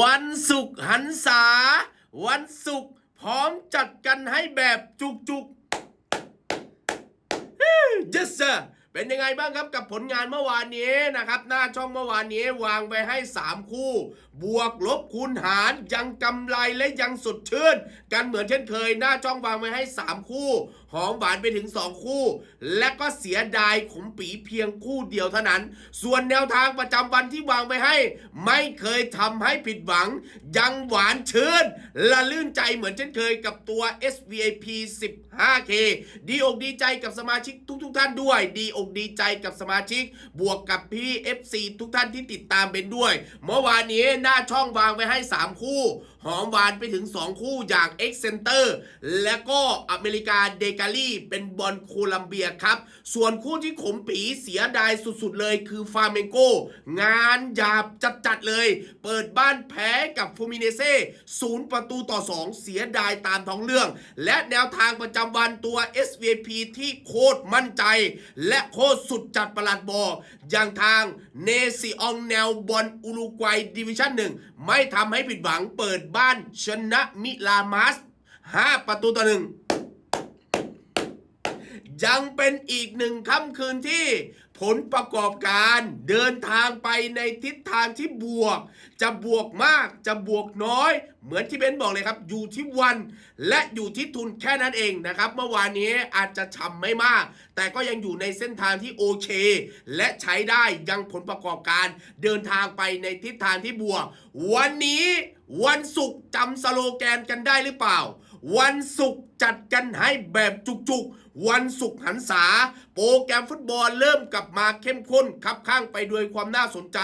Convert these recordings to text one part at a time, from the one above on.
วันศุกร์หันษา วันศุกร์พร้อมจัดกันให้แบบจุกจุก yes sir เป็นยังไงบ้างครับกับผลงานเมื่อวานนี้นะครับ หน้าช่องเมื่อวานนี้วางไปให้ 3 คู่ บวกลบคูณหารยังกำไรและยังสดชื่น กันเหมือนเช่นเคย หน้าช่องวางไว้ให้ 3 คู่ หอมหวานไปถึง 2 คู่ และก็เสียดายขมปีเพียงคู่เดียวเท่านั้น ส่วนแนวทางประจำวันที่วางไว้ให้ ไม่เคยทำให้ผิดหวัง ยังหวานชื่นละลื่นใจเหมือนเช่นเคยกับตัว SVIP 15K ดีอกดีใจกับสมาชิกทุกๆทท่านด้วย ดีอกดีใจกับสมาชิก บวกกับพี่ FC ทุกท่านที่ติดตามเป็นด้วย เมื่อวานนี้หน้าช่องวางไว้ให้ 3 คู่ หอมหวานไปถึง 2 คู่อย่าง X Center และก็อเมริกาเดกาลี่เป็นบอลโคลัมเบียครับ ส่วนคู่ที่ขมปีเสียดายสุดๆเลยคือฟาเมงโก งานหยาบจัด เลย เปิดบ้านแพ้กับฟูมิเนเซ่ศูนย์ประตูต่อ 2 เสียดายตามท้องเรื่อง และแนวทางประจำวันตัว SVP ที่โคตรมั่นใจ และโคตรสุดจัดประหลัดบอกอย่างทางเนซิองแนวบอลอุรุกวัยดิวิชั่นหนึ่งไม่ทำให้ผิดหวังเปิดบ้านชนะมิลามัส5ประตูต่อหนึ่งยังเป็นอีกหนึ่งค่ำคืนที่ ผลประกอบการเดินทางไปในทิศทางที่บวก จะบวกมากจะบวกน้อย เหมือนที่เบนบอกเลยครับ อยู่ที่วัน และอยู่ที่ทุนแค่นั้นเองนะครับ เมื่อวานนี้อาจจะฉ่ำไม่มาก แต่ก็ยังอยู่ในเส้นทางที่โอเค และใช้ได้ยังผลประกอบการ เดินทางไปในทิศทางที่บวก วันนี้วันศุกร์จำสโลแกนกันได้หรือเปล่า วันศุกร์จัดกันให้แบบจุกๆ วันศุกร์หันษา โปรแกรมฟุตบอลเริ่มกลับมาเข้มข้นคับข้างไปด้วยความน่าสนใจ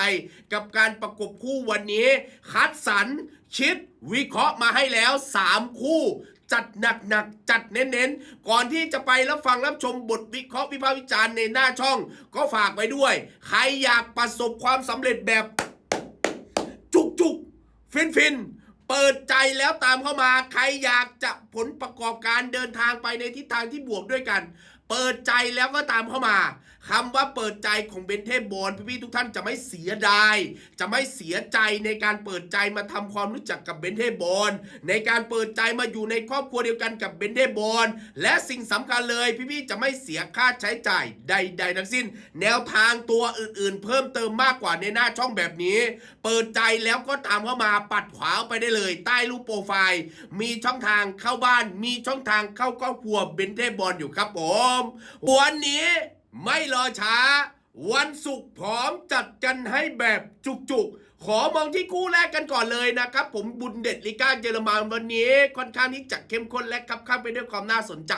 กับการประกบคู่วันนี้ คัดสรรคิดวิเคราะห์มาให้แล้ว 3 คู่จัดหนักๆ จัดเน้นๆ ก่อนที่จะไปรับฟังรับชมบทวิเคราะห์วิพากษ์วิจารณ์ในหน้าช่อง ก็ฝากไว้ด้วย ใครอยากประสบความสำเร็จแบบ จุกจุกฟินฟิน เปิดใจแล้วตามเข้ามาใครอยากจะผลประกอบการเดินทางไปในทิศทางที่บวกด้วยกัน เปิดใจแล้วก็ตามเข้ามาคำว่าเปิดใจของเบนเทพบอลพี่ๆทุกท่านจะไม่เสียดาย จะไม่เสียใจในการเปิดใจมาทำความรู้จักกับเบนเทพบอลในการเปิดใจมาอยู่ในครอบครัวเดียวกันกับเบนเทพบอลและสิ่งสำคัญเลย พี่ๆจะไม่เสียค่าใช้จ่ายใด ๆ ทั้งสิ้น แนวทางตัวอื่นๆ เพิ่มเติมมากกว่าในหน้าช่องแบบนี้ เปิดใจแล้วก็ตามเข้ามาปัดขวาไปได้เลย ใต้รูปโปรไฟล์ มีช่องทางเข้าบ้าน มีช่องทางเข้าครอบครัวเบนเทบอลอยู่ครับผมวันนี้ไม่รอช้า วันศุกร์พร้อมจัดกันให้แบบจุกๆ ขอมองที่คู่แรกกันก่อนเลยนะครับ ผมบุนเดสลิก้าเยอรมันวันนี้ ค่อนข้างที่จะเข้มข้นและคับข้างไปด้วยความน่าสนใจ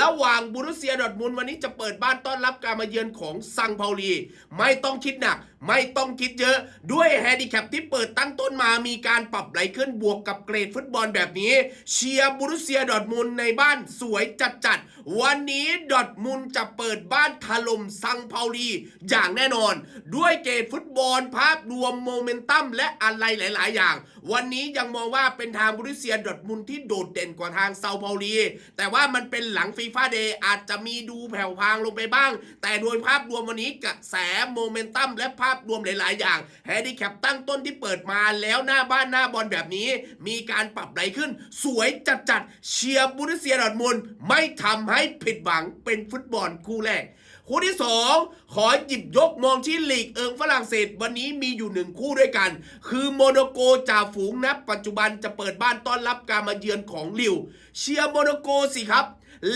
ระหว่างบูรุสเซียดอทมุนวันนี้จะเปิดบ้านต้อนรับการมาเยือนของซังเปาลี ไม่ต้องคิดหนัก ไม่ต้องคิดเยอะด้วยแฮนดิแคปที่เปิดตั้งต้นมามีการปรับไหลขึ้นบวกกับเกรดฟุตบอลแบบนี้ เชียร์บูรุเซียดอทมุนด์ในบ้านสวยจัดๆวันนี้ดอทมุนด์จะเปิดบ้านถล่มซังเปาลีอย่างแน่นอน ด้วยเกรดฟุตบอลภาพรวมโมเมนตัมและอะไรหลาย ๆ อย่าง วันนี้ยังมองว่าเป็นทางบูรุเซียดอทมุนด์ที่โดดเด่นกว่าทางเซาเปาลีแต่ว่ามันเป็นหลังฟีฟ่าเดย์อาจจะมีดูแผ่วพางลงไปบ้าง แต่โดยภาพรวมวันนี้กระแสโมเมนตัมและภาพรวมหลาย ๆ อย่างแฮนดิแคปตั้งต้นที่เปิดมาแล้วหน้าบ้านหน้าบอลแบบนี้ มีการปรับไหลขึ้น สวยจัดๆเชียร์บูรุเซียดอร์ทมุนไม่ทำให้ผิดหวังเป็นฟุตบอลคู่แรกคู่ที่ 2 ขอหยิบยกมองที่ลีกเอิงฝรั่งเศสวันนี้มีอยู่หนึ่งคู่ด้วยกัน คือโมโนโกจ่าฝูงนะปัจจุบันจะเปิดบ้านต้อนรับการมาเยือนของลิว เชียร์โมโนโกสิครับ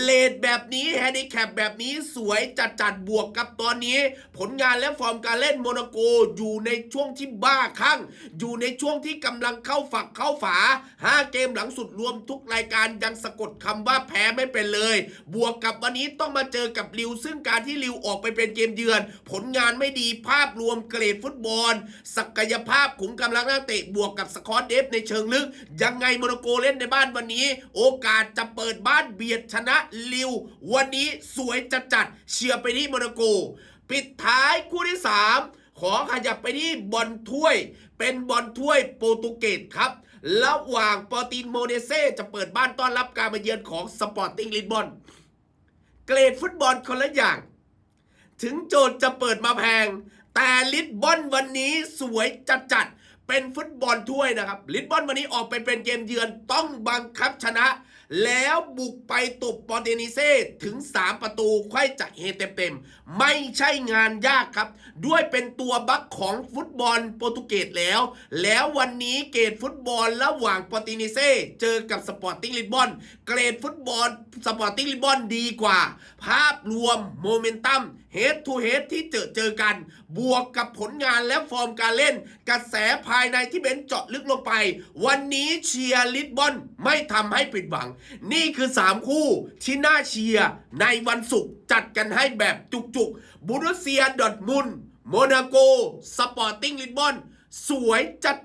เลดแบบนี้แฮนดิแคปแบบนี้สวยจัดจัดๆบวกกับตอนนี้ ผลงานและฟอร์มการเล่นโมนาโกอยู่ในช่วงที่บ้าคลั่ง อยู่ในช่วงที่กำลังเข้าฝักเข้าฝา 5 เกมหลังสุดรวมทุกรายการยังสะกดคำว่าแพ้ไม่เป็นเลย บวกกับวันนี้ต้องมาเจอกับลิว ซึ่งการที่ลิวออกไปเป็นเกมเยือน ผลงานไม่ดีภาพรวมเกรดฟุตบอล ศักยภาพขุมกำลังนักเตะบวกกับสกอตเดฟในเชิงลึก ยังไงโมนาโกเล่นในบ้านวันนี้ โอกาสจะเปิดบ้านเบียดชนะลิว วันนี้สวยจัดจัดเชียร์ไปที่โมนาโก ปิดท้ายคู่ที่ 3 ขอขยับไปที่บอลถ้วย เป็นบอลถ้วยโปรตุเกสครับ ระหว่างปอร์ตินโมเนเซจะเปิดบ้านต้อนรับการมาเยือนของสปอร์ติ้งลิสบอนเกรดฟุตบอลคนละอย่าง ถึงโจทย์จะเปิดมาแพง แต่ลิสบอนวันนี้สวยจัดจัดเป็นฟุตบอลถ้วยนะครับ ลิสบอนวันนี้ออกไปเป็นเกมเยือนต้องบังคับชนะ แล้วบุกไปตบปอร์เตนิเซ่ถึง 3 ประตูค่อยจากเฮเต็มไม่ใช่งานยากครับ ด้วยเป็นตัวบัคของฟุตบอลโปรตุเกสแล้ว แล้ววันนี้เกรดฟุตบอลระหว่างปอร์ตินิเซ่เจอกับสปอร์ติ้งลิสบอนเกรดฟุตบอลสปอร์ติ้งลิสบอนดีกว่า ภาพรวมโมเมนตัม เฮดทูเฮดที่เจอเจอกัน บวกกับผลงานและฟอร์มการเล่น กระแสภายในที่เบนเจาะลึกลงไป วันนี้เชียร์ลิสบอนไม่ทำให้ผิดหวัง นี่คือ 3 คู่ที่น่าเชียร์ในวันศุกร์จัดกันให้แบบจุกๆบูรุเซียดอทมุนโมนาโก สปอร์ติ้งลิสบอนสวย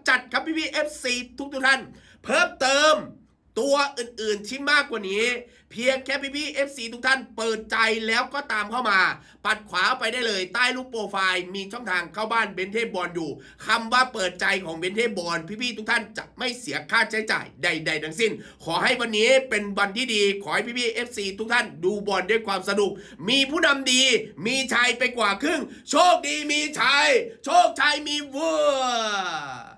จัดๆครับพี่พี่เอฟซีทุกทุกท่าน เพิ่มเติม ตัวอื่นๆที่มากกว่านี้ เพียงแค่พี่พี่ FC ทุกท่านเปิดใจแล้วก็ตามเข้ามา ปัดขวาไปได้เลยใต้รูปโปรไฟล์มีช่องทางเข้าบ้านเบนเทบอลอยู่คำว่าเปิดใจของเบนเทบอลพี่ๆทุกท่านจะไม่เสียค่าใช้จ่ายใด ๆ ทั้งสิ้น ขอให้วันนี้เป็นวันที่ดี ขอให้พี่พี่ FC ทุกท่านดูบอลด้วยความสนุก มีผู้นำดี มีชัยไปกว่าครึ่ง โชคดีมีชัยโชคชัยมีวัว